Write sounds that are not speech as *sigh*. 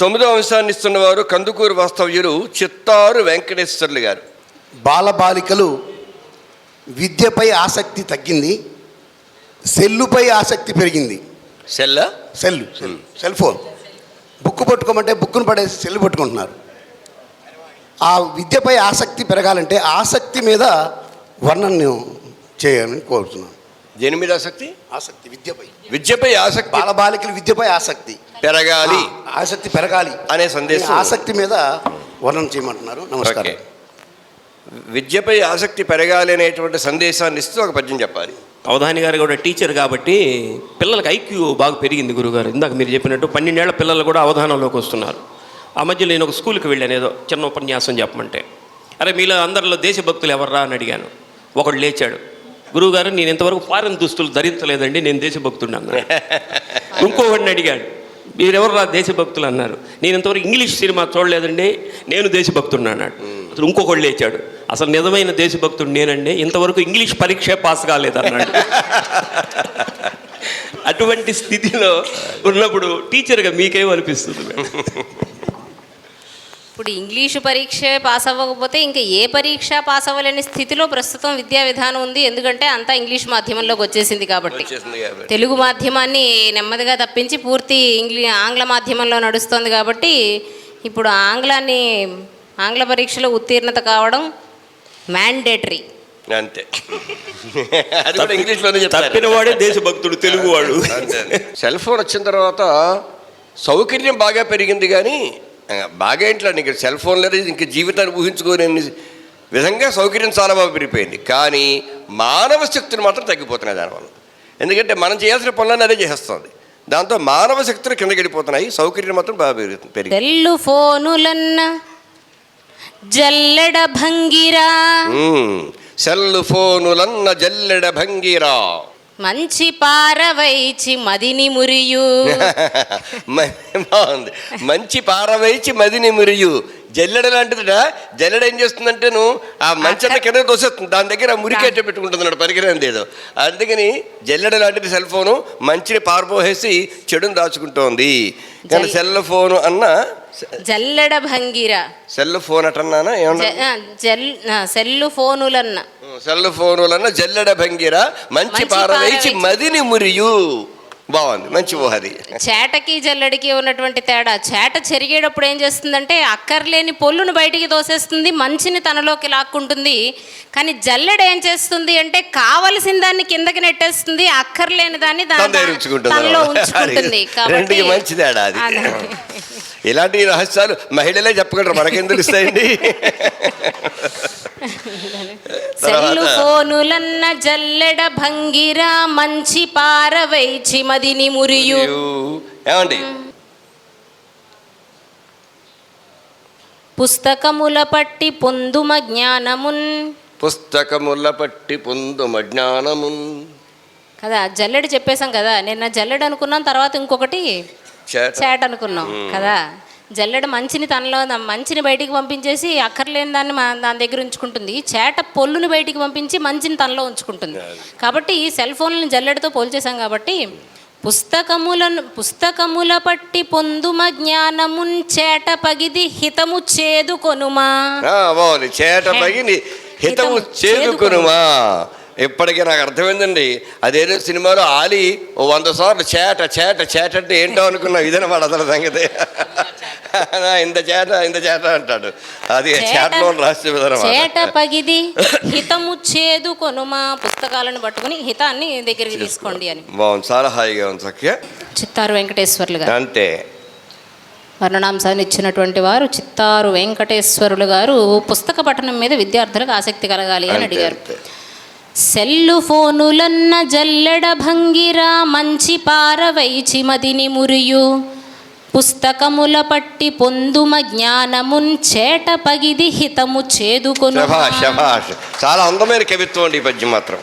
తొమ్మిదో అంశాన్ని ఇస్తున్నవారు కందుకూరు వాస్తవ్యులు చిత్తారు వెంకటేశ్వర్లు గారు. బాలబాలికలు విద్యపై ఆసక్తి తగ్గింది సెల్లుపై ఆసక్తి పెరిగింది. సెల్ల? Cell cell cell phone. Book పట్టుకోమంటే బుక్కును పడేసి సెల్ పట్టుకుంటున్నారు. ఆ విద్యపై ఆసక్తి పెరగాలంటే ఆసక్తి మీద వర్ణన చేయాలని కోరుతున్నాను. దేని మీద ఆసక్తి? ఆసక్తి విద్యపై. విద్యపై ఆసక్తి. బాలబాలికల విద్యపై ఆసక్తి. పెరగాలి ఆసక్తి పెరగాలి అనే సందేశం. ఆసక్తి మీద వర్ణన చేయమంటున్నారు. నమస్కారం. విద్యపై ఆసక్తి పెరగాలి అనేటువంటి సందేశాన్ని ఇస్తూ ఒక పద్యం చెప్పాలి. అవధాని గారు కూడా టీచర్ కాబట్టి పిల్లలకి ఐక్యూ బాగా పెరిగింది గురుగారు. ఇందాక మీరు చెప్పినట్టు పన్నెండేళ్ళ పిల్లలు కూడా అవధానంలోకి వస్తున్నారు. ఆ మధ్య నేను ఒక స్కూల్కి వెళ్ళాను ఏదో చిన్న ఉపన్యాసం చెప్పమంటే. అరే మీలో అందరిలో దేశభక్తులు ఎవర్రా అని అడిగాను. ఒకడు లేచాడు. గురువుగారు నేను ఇంతవరకు ఫారెన్ దుస్తులు ధరించలేదండి నేను దేశభక్తుడు అన్నాను. *laughs* ఇంకొకడిని అడిగాడు. మీరెవర్రా దేశభక్తులు అన్నారు. నేను ఇంతవరకు ఇంగ్లీష్ సినిమా చూడలేదండి. నేను దేశభక్తుడు అన్నాడు అసలు ఇంకొకళ్ళు లేచాడు. అసలు నిజమైన దేశభక్తుడు నేనండి. ఇంతవరకు ఇంగ్లీష్ పరీక్ష పాస్ కాలేదన్నాడు. అటువంటి స్థితిలో ఉన్నప్పుడు టీచర్గా మీకేం అనిపిస్తుంది ఇప్పుడు ఇంగ్లీషు పరీక్ష పాస్ అవ్వకపోతే ఇంకా ఏ పరీక్ష పాస్ అవ్వలేని స్థితిలో ప్రస్తుతం విద్యా విధానం ఉంది. ఎందుకంటే అంతా ఇంగ్లీష్ మాధ్యమంలోకి వచ్చేసింది కాబట్టి. తెలుగు మాధ్యమాన్ని నెమ్మదిగా తప్పించి పూర్తి ఇంగ్లీ ఆంగ్ల మాధ్యమంలో నడుస్తుంది కాబట్టి ఇప్పుడు ఆంగ్లాన్ని ఆంగ్ల పరీక్షలో ఉత్తీర్ణత కావడం మ్యాండేటరీ. అంతే. చెప్తారు. తప్పినవాడే దేశభక్తుడు తెలుగువాడు. సెల్ ఫోన్ వచ్చిన తర్వాత సౌకర్యం బాగా పెరిగింది కానీ బాగా ఏంట్లో నీకు సెల్ ఫోన్ లేదు? ఇంక జీవితాన్ని ఊహించుకోలేని విధంగా సౌకర్యం చాలా బాగా పెరిగిపోయింది. కానీ మానవ శక్తులు మాత్రం తగ్గిపోతున్నాయి దానివల్ల. ఎందుకంటే మనం చేయాల్సిన పనులన్నీ అదే చేస్తుంది దాంతో మానవ శక్తులు కిందకి వెళ్ళిపోతున్నాయి. సౌకర్యం మాత్రం బాగా పెరుగుతుంది పెరిగి సెల్లు ఫోనులన్న. జల్లెడ భంగిరా. సెల్ ఫోనులన్న జల్లెడ భంగిరా. మంచి పారవైచి మదిని మురియు. *laughs* బాగుంది. మంచి పారవేచి మదిని మురియు. జల్లెడ లాంటిదిట జల్లెడ ఏం చేస్తుందంటే నువ్వు ఆ మంచన్న కింద దోసేస్తుంది దాని దగ్గర మురికేట పెట్టుకుంటుంది పరికరం ఏదో. అందుకని జల్లెడ లాంటిది సెల్ ఫోను మంచిని పారపోసేసి చెడుని దాచుకుంటోంది. కానీ సెల్ ఫోను అన్న జల్లెడ భంగిరా. సెల్ ఫోన్ అటన్నానా ఏమన్నా జల్ సెల్లు ఫోనులన్న. సెల్ ఫోనులన్న జల్లెడ భంగిర మంచి పారవేచి. మదిని మురియు. బాగుంది మంచి ఊహది. చేటకి జల్లెడికి ఉన్నటువంటి తేడా. చేట చెరిగేటప్పుడు ఏం చేస్తుందంటే అక్కర్లేని పొల్లును బయటికి తోసేస్తుంది మంచిని తనలోకి లాక్కుంటుంది. కానీ జల్లెడ ఏం చేస్తుంది అంటే కావలసిన దాన్ని కిందకి నెట్టేస్తుంది అక్కర్లేని దాన్ని తనలో. ఉంచుకుంటుంది. రెండుకి మంచి తేడా అది. ఇలాంటి రహస్యాలు మహిళలే చెప్పగలరు మనకేం తెలుస్తాయండి *laughs* సెల్లు ఫోనులన్న జల్లెడ భంగిరా మంచి పారవైచి మదిని మురియు. ఏమండి? పుస్తకముల పట్టి పొందుమ జ్ఞానమున్. పుస్తకముల పట్టి పొందుమ జ్ఞానమున్. కదా జల్లెడ చెప్పేశాం కదా నిన్న జల్లెడ అనుకున్నాం తర్వాత ఇంకొకటి చేట. అనుకున్నాం కదా. జల్లెడ మంచిని తనలో మంచిని బయటికి పంపించేసి అక్కర్లేని దాన్ని దాని దగ్గర ఉంచుకుంటుంది. చేట పొల్లుని బయటికి పంపించి మంచిని తనలో ఉంచుకుంటుంది. కాబట్టి ఈ సెల్ ఫోన్లను జల్లెడతో పోల్చేశాం కాబట్టి పుస్తకములను పుస్తకముల పట్టి పొందుమ జ్ఞానమున్ చేట పగిది హితము చేదు కొనుమా ఆ, బాగుంది. చేట హితము చేదుకునుమా? ఇప్పటికీ నాకు అర్థమైందండి. అదేదో సినిమాలో ఆలి ఓ వంద సార్లు చేట చేట చేట అంటే ఏంటో అనుకున్నా ఇదనమాట అసలు సంగతి. నా ఇంత చేట ఇంత చేట అంటాడు. అది చేటలో రహస్యం ఇదనమాట చేట పగిది హితము చేదు కొనుమా పుస్తకాలను పట్టుకుని హితాన్ని దగ్గరికి తీసుకోండి అని. బాగుంది. చాలా హాయిగా ఉంది సఖ్య. చిత్తారు వెంకటేశ్వర్లు గారు. అంతే వర్ణనాంశాన్ని ఇచ్చినటువంటి వారు చిత్తారు వెంకటేశ్వరులు గారు పుస్తక పఠనం మీద విద్యార్థులకు ఆసక్తి కలగాలి అని అడిగారు. సెల్లు ఫోనులన్న జల్లెడ భంగిరా మంచి పారవైచి మదిని మురియు. పుస్తకముల పట్టి పొందుమ జ్ఞానమున్ చేట పగిది హితము చేదుకొను. చాలా అందమైన కవిత్వం అండి ఈ పద్యం మాత్రం.